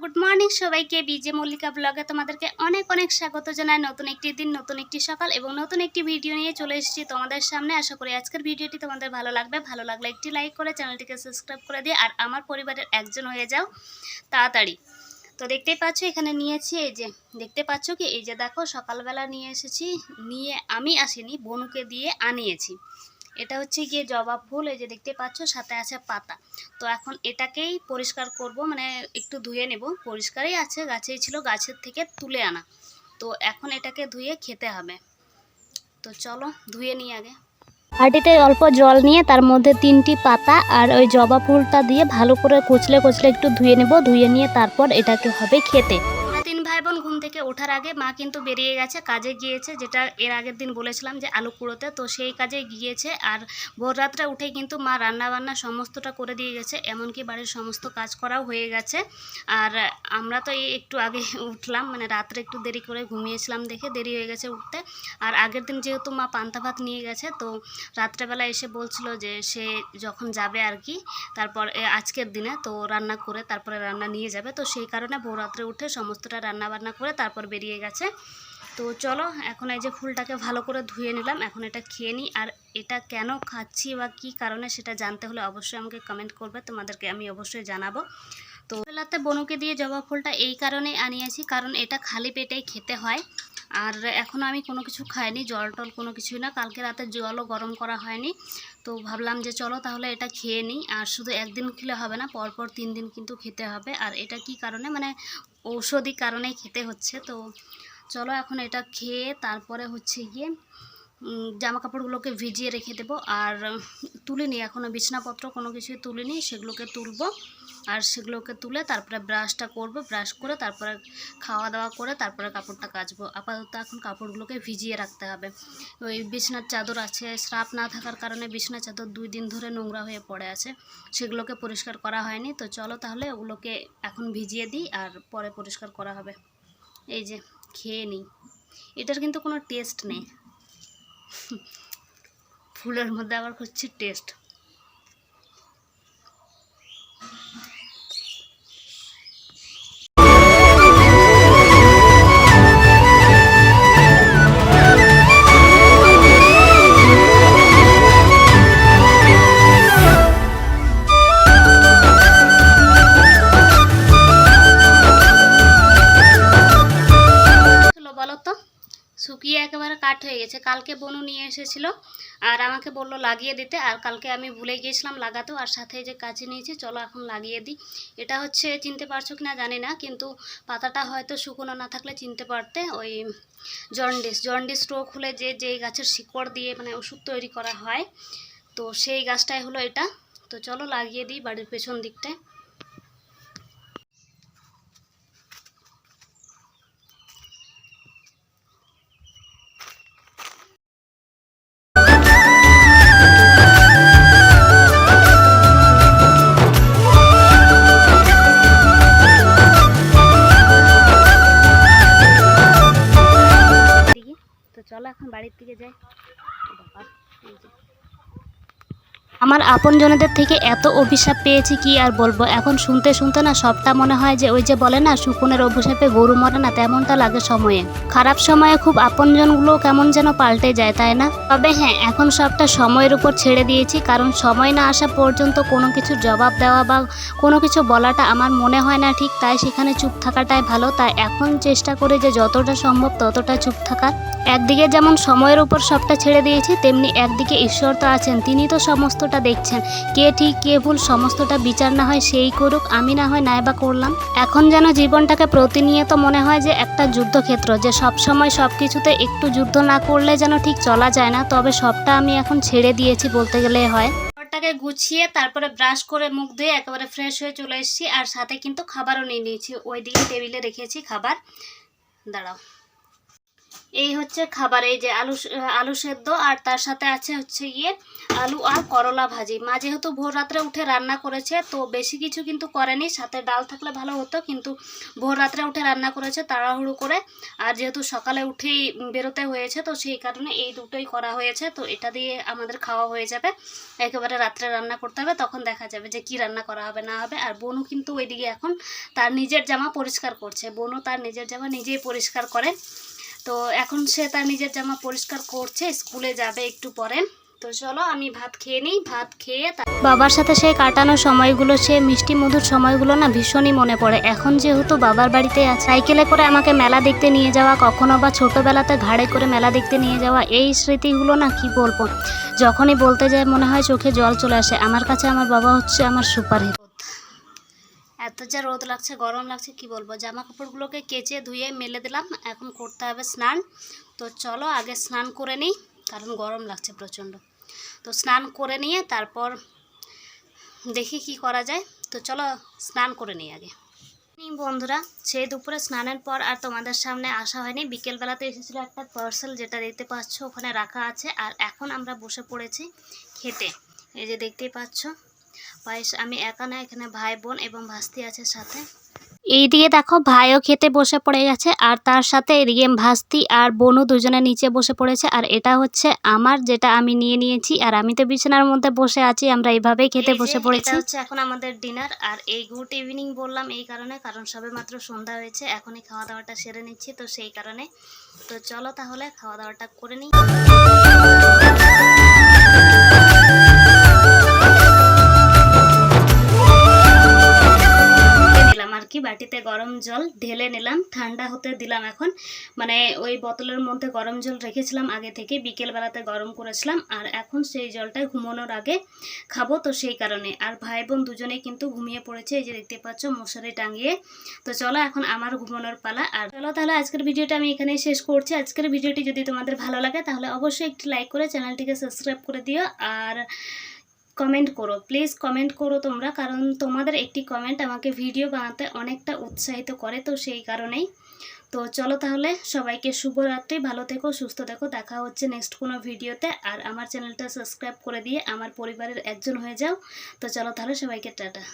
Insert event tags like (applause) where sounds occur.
Good morning সবাইকে বিজে মল্লিকা ব্লগে তোমাদেরকে অনেক অনেক স্বাগত জানাই। নতুন একটি দিন, নতুন একটি সকাল এবং নতুন একটি ভিডিও নিয়ে চলে এসেছি তোমাদের সামনে। আশা করি আজকের ভিডিওটি তোমাদের ভালো লাগবে। ভালো লাগলে একটি লাইক করে চ্যানেলটিকে সাবস্ক্রাইব করে দিয়ে আর আমার পরিবারের একজন হয়ে যাও তাড়াতাড়ি। তো দেখতেই পাচ্ছ, এখানে নিয়েছি এই যে, দেখতে পাচ্ছ কি? এই যে দেখো, সকালবেলা নিয়ে এসেছি। নিয়ে আমি আসিনি, বনুকে দিয়ে আনিয়েছি। এটা হচ্ছে গিয়ে জবা ফুল, এই যে দেখতে পাচ্ছ, সাথে আছে পাতা। তো এখন এটাকেই পরিষ্কার করব মানে একটু ধুয়ে নেব। পরিষ্কারই আছে, গাছেই ছিল, গাছের থেকে তুলে আনা। তো এখন এটাকে ধুয়ে খেতে হবে। তো চলো, ধুয়ে নিই আগে। বাটিতে অল্প জল নিয়ে তার মধ্যে তিনটি পাতা আর ওই জবা ফুলটা দিয়ে ভালো করে কুচলে কুচলে একটু ধুয়ে নেব। ধুয়ে নিয়ে তারপর এটাকে হবে খেতে। তিন ভাই বোন ঘুম থেকে ওঠার আগে মা কিন্তু বেরিয়ে গেছে, কাজে গিয়েছে, যেটা এর আগের দিন বলেছিলাম যে আলু কুড়োতে। তো সেই কাজে গিয়েছে আর ভোর রাত্রে উঠে কিন্তু মা রান্না বান্না সমস্তটা করে দিয়ে গেছে, এমনকি বাড়ির সমস্ত কাজ করাও হয়ে গেছে। আর আমরা তো এই একটু আগে (laughs) উঠলাম মানে রাত্রে একটু দেরি করে ঘুমিয়েছিলাম দেখে দেরি হয়ে গেছে উঠতে। আর আগের দিন যেহেতু মা পান্তা ভাত নিয়ে গেছে, তো রাত্রেবেলা এসে বলছিল যে সে যখন যাবে আর কি, তারপর আজকের দিনে তো রান্না করে তারপরে রান্না নিয়ে যাবে। তো সেই কারণে ভোর রাত্রে উঠে সমস্তটা রান্না বান্না করে তারপর বেরিয়ে গেছে। তো চলো, এখন এই যে ফুলটাকে ভালো করে ধুয়ে নিলাম। এখন এটা খেয়ে নিই। আর এটা কেন খাচ্ছি বা কী কারণে সেটা জানতে হলে অবশ্যই আমাকে কমেন্ট করবে। তোমাদেরকে আমি অবশ্যই জানাব। তো বেলাতে বনুকে দিয়ে জবা ফুলটা এই কারণেই আনিয়েছি, কারণ এটা খালি পেটেই খেতে হয়। আর এখনও আমি কোনো কিছু খাইনি, জল টল কোনো কিছুই না। কালকে রাতে জলও গরম করা হয়নি। তো ভাবলাম যে চলো তাহলে এটা খেয়ে নিই। আর শুধু একদিন খেলে হবে না, পরপর তিন দিন কিন্তু খেতে হবে। আর এটা কি কারণে? মানে ঔষধি কারণেই খেতে হচ্ছে। তো চলো এখন এটা খেয়ে তারপরে হচ্ছে গিয়ে জামা কাপড়গুলোকে ভিজিয়ে রেখে দেবো। আর তুলিনি এখনও বিছনাপত্র, কোনো কিছুই তুলিনি সেগুলোকে তুলবো। আর সেগুলোকে তুলে তারপরে ব্রাশটা করব ব্রাশ করে তারপরে খাওয়া দাওয়া করে তারপরে কাপড়টা কাচবো। আপাতত এখন কাপড়গুলোকে ভিজিয়ে রাখতে হবে। ওই বিছনার চাদর আছে স্রাপ না থাকার কারণে বিছনার চাদর দুই দিন ধরে নোংরা হয়ে পড়ে আছে। সেগুলোকে পরিষ্কার করা হয়নি, তো চলো তাহলে ওগুলোকে এখন ভিজিয়ে দিই আর পরে পরিষ্কার করা হবে। এই যে, খেয়ে নিই। এটার কিন্তু কোনো টেস্ট নেই। ফুলের মধ্যে আবার হচ্ছে টেস্ট কাঠ হয়ে গেছে। কালকে বনু নিয়ে এসেছিল আর আমাকে বলল লাগিয়ে দিতে। আর কালকে আমি ভুলে গিয়েছিলাম লাগাতেও আর সাথে যে কাছে নিয়েছি, চলো এখন লাগিয়ে দিই। এটা হচ্ছে চিনতে পারছ কি না জানি না, কিন্তু পাতাটা হয়তো শুকনো না থাকলে চিনতে পারতে। ওই জন্ডিস জন্ডিস রোগ হলে যে, যেই গাছের শিকড় দিয়ে মানে ওষুধ তৈরি করা হয়, তো সেই গাছটাই হলো এটা। তো চলো লাগিয়ে দিই বাড়ির পেছন দিকটায়। আমার আপনজনদের থেকে এত অভিশাপ পেয়েছি কি আর বলব? এখন শুনতে শুনতে না সবটা মনে হয় যে ওই যে বলে না, শুকুনের অভিশাপে গরু মরে না, তেমনটা লাগে সময়ে। খারাপ সময়ে খুব আপনজনগুলো কেমন যেন পাল্টে যায়, তাই না? তবে হ্যাঁ এখন সবটা সময়ের উপর ছেড়ে দিয়েছি, কারণ সময় না আসা পর্যন্ত কোনো কিছু জবাব দেওয়া বা কোনো কিছু বলাটা আমার মনে হয় না ঠিক, তাই সেখানে চুপ থাকাটাই ভালো। তাই এখন চেষ্টা করে যে যতটা সম্ভব ততটা চুপ থাকার। একদিকে যেমন সময়ের উপর সবটা ছেড়ে দিয়েছি, তেমনি একদিকে ঈশ্বর তো আছেন, তিনি তো সমস্তটা দেখছেন। কে ঠিক, কে ভুল, সমস্তটা বিচার না হয় সেই করুক, আমি না হয় নাইবা করলাম। এখন যেন জীবনটাকে প্রতিনিয়ত মনে হয় যে একটা যুদ্ধক্ষেত্র, যে সব সময় সব কিছুতে একটু যুদ্ধ না করলে যেন ঠিক চলা যায় না, তবে সবটা আমি এখন ছেড়ে দিয়েছি বলতে গেলে হয়। ঘরটাকে গুছিয়ে তারপরে ব্রাশ করে মুখ ধুয়ে একেবারে ফ্রেশ হয়ে চলে এসেছি, আর সাথে কিন্তু খাবারও নিয়ে নিয়েছি। ওই ওইদিকে টেবিলে রেখেছি খাবার। দাঁড়াও। এই হচ্ছে খাবার, এই যে আলু আলু সেদ্ধ, আর তার সাথে আছে হচ্ছে গিয়ে আলু আর করলা ভাজি। মা যেহেতু ভোর রাত্রে উঠে রান্না করেছে, তো বেশি কিছু কিন্তু করেনি। সাথে ডাল থাকলে ভালো হতো, কিন্তু ভোর রাত্রে উঠে রান্না করেছে তাড়াহুড়ো করে। আর যেহেতু সকালে উঠেই বেরোতে হয়েছে, তো সেই কারণে এই দুটোই করা হয়েছে। তো এটা দিয়ে আমাদের খাওয়া হয়ে যাবে। একেবারে রাত্রে রান্না করতে হবে, তখন দেখা যাবে যে কি রান্না করা হবে, না হবে। আর বোনও কিন্তু ওইদিকে এখন তার নিজের জামা পরিষ্কার করছে। বোনও তার নিজের জামা নিজেই পরিষ্কার করে। তো এখন সে তার নিজের জামা পরিষ্কার করছে, স্কুলে যাবে একটু পরে। তো চলো, আমি ভাত খেয়ে নিই, ভাত খেয়ে বাবার সাথে সেই কাটানো সময়গুলো, সে মিষ্টি মধুর সময়গুলো না ভীষণই মনে পড়ে। এখন যেহেতু বাবার বাড়িতে আছে, সাইকেলে করে আমাকে মেলা দেখতে নিয়ে যাওয়া, কখনো বা ছোটোবেলাতে ঘাড়ে করে মেলা দেখতে নিয়ে যাওয়া, এই স্মৃতিগুলো না কি বলব? যখনই বলতে যায়, মনে হয় চোখে জল চলে আসে। আমার কাছে আমার বাবা হচ্ছে আমার সুপার হিরো এত যা রোদ লাগছে, গরম লাগছে, কি বলব? জামা কাপড়গুলোকে কেচে ধুয়ে মেলে দিলাম। এখন করতে হবে স্নান। তো চলো আগে স্নান করে নিই, কারণ গরম লাগছে প্রচণ্ড। তো স্নান করে নিয়ে তারপর দেখি কি করা যায়। তো চলো স্নান করে নিই আগে। বন্ধুরা, সেই দুপুরে স্নানের পর আর তোমাদের সামনে আসা হয়নি। বিকেলবেলাতে এসেছিল একটা পার্সেল যেটা দেখতে পাচ্ছ, ওখানে রাখা আছে। আর এখন আমরা বসে পড়েছি খেতে। এই যে দেখতেই পাচ্ছ পায়েস আমি একা না এখানে ভাই বোন এবং ভাস্তি আছে সাথে। এইদিকে দেখো ভাইও খেতে বসে পড়ে গেছে আর তার সাথে এদিকে ভাস্তি আর বোনও দুজনে নিচে বসে পড়েছে আর এটা হচ্ছে আমার যেটা আমি নিয়ে নিয়েছি আর আমি তো বিছানার মধ্যে বসে আছি আমরা এইভাবেই খেতে বসে পড়েছি। হচ্ছে এখন আমাদের ডিনার আর এই গুড ইভিনিং বললাম এই কারণে কারণ সবে মাত্র সন্ধ্যা হয়েছে এখনই খাওয়া দাওয়াটা সেরে নিচ্ছি তো সেই কারণে। তো চলো তাহলে খাওয়া দাওয়াটা করে নিই। আর কি বাটিতে গরম জল ঢেলে নিলাম, ঠান্ডা হতে দিলাম এখন। মানে ওই বোতলের মধ্যে গরম জল রেখেছিলাম আগে থেকে বিকেল বেলাতে গরম করেছিলাম, আর এখন সেই জলটাই ঘুমানোর আগে খাব তো সেই কারণে। আর ভাই বোন দুজনেই কিন্তু ঘুমিয়ে পড়েছে, এই যে দেখতে পাচ্ছ মশারি টাঙিয়ে। তো চলো এখন আমার ঘুমানোর পালা। আর চলো তাহলে আজকের ভিডিওটা আমি এখানে শেষ করছি। আজকের ভিডিওটি যদি তোমাদের ভালো লাগে তাহলে অবশ্যই একটি লাইক করে চ্যানেলটিকে সাবস্ক্রাইব করে দিও। আর কমেন্ট করো। প্লিজ কমেন্ট করো তোমরা, কারণ তোমাদের একটি কমেন্ট আমাকে ভিডিও বানাতে অনেকটা উৎসাহিত করে, তো সেই কারণেই। তো চলো তাহলে, সবাইকে শুভরাত্রি, ভালো থেকো, সুস্থ থেকো, দেখা হচ্ছে নেক্সট কোনো ভিডিওতে আর আমার চ্যানেলটা সাবস্ক্রাইব করে দিয়ে আমার পরিবারের একজন হয়ে যাও। তো চলো তাহলে সবাইকে টাটা।